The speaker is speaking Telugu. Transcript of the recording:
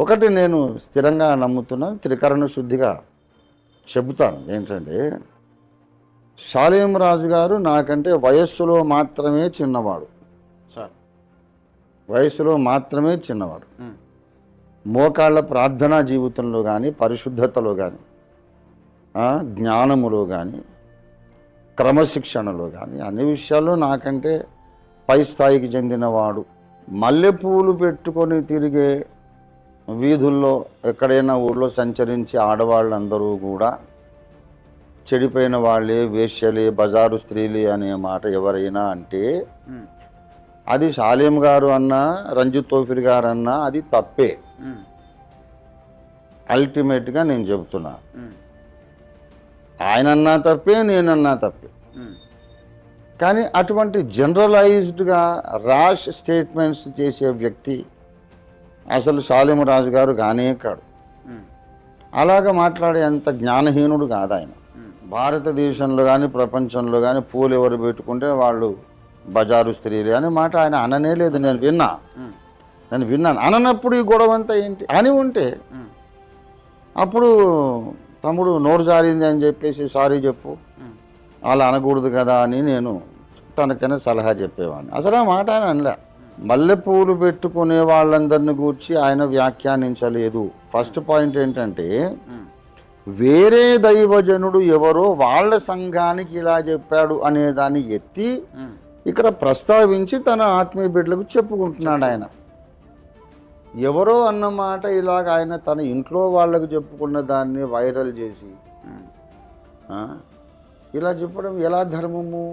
ఒకటి నేను స్థిరంగా నమ్ముతున్నాను త్రికరణ శుద్ధిగా చెబుతాను ఏంటంటే షాలేం రాజు గారు నాకంటే వయస్సులో మాత్రమే చిన్నవాడు. సార్. వయస్సులో మాత్రమే చిన్నవాడు. మోకాళ్ళ ప్రార్థనా జీవితంలో కానీ పరిశుద్ధతలో కానీ జ్ఞానములో కానీ క్రమశిక్షణలో కానీ అన్ని విషయాల్లో నాకంటే పై స్థాయికి చెందినవాడు. మల్లెపూలు పెట్టుకొని తిరిగే వీధుల్లో ఎక్కడైనా ఊళ్ళో సంచరించి ఆడవాళ్ళందరూ కూడా చెడిపోయిన వాళ్ళే వేశ్యలే బజారు స్త్రీలే అనే మాట ఎవరైనా అంటే అది షాలేం గారు అన్నా రంజిత్ తోఫిర్ గారు అన్నా అది తప్పే. అల్టిమేట్గా నేను చెబుతున్నా. ఆయనన్నా తప్పే నేనన్నా తప్పే. కానీ అటువంటి జనరలైజ్డ్గా ర్యాష్ స్టేట్మెంట్స్ చేసే వ్యక్తి అసలు షాలేం రాజు గారు కానే కాడు అలాగ మాట్లాడే అంత జ్ఞానహీనుడు కాదు ఆయన భారతదేశంలో కానీ ప్రపంచంలో కానీ పూలు ఎవరు పెట్టుకుంటే వాళ్ళు బజారు స్త్రీలు అనే మాట ఆయన అననే లేదు. నేను విన్నా. నేను విన్నాను. అననప్పుడు ఈ గొడవ అంతా ఏంటి? అని ఉంటే అప్పుడు తమ్ముడు నోరు జారింది అని చెప్పేసి సారీ చెప్పు. అలా అనకూడదు కదా అని నేను తనకైనా సలహా చెప్పేవాడిని. అసలు ఆ మాట ఆయన అనలే. మల్లెపూలు పెట్టుకునే వాళ్ళందరిని గూర్చి ఆయన వ్యాఖ్యానించలేదు. ఫస్ట్ పాయింట్ ఏంటంటే వేరే దైవజనుడు ఎవరో వాళ్ళ సంఘానికి ఇలా చెప్పాడు అనే దాన్ని ఎత్తి ఇక్కడ ప్రస్తావించి తన ఆత్మీయ బిడ్డలకు చెప్పుకుంటున్నాడు ఆయన. ఎవరో అన్నమాట ఇలాగ ఆయన తన ఇంట్లో వాళ్ళకు చెప్పుకున్న దాన్ని వైరల్ చేసి ఇలా చెప్పడం ఎలా ధర్మము?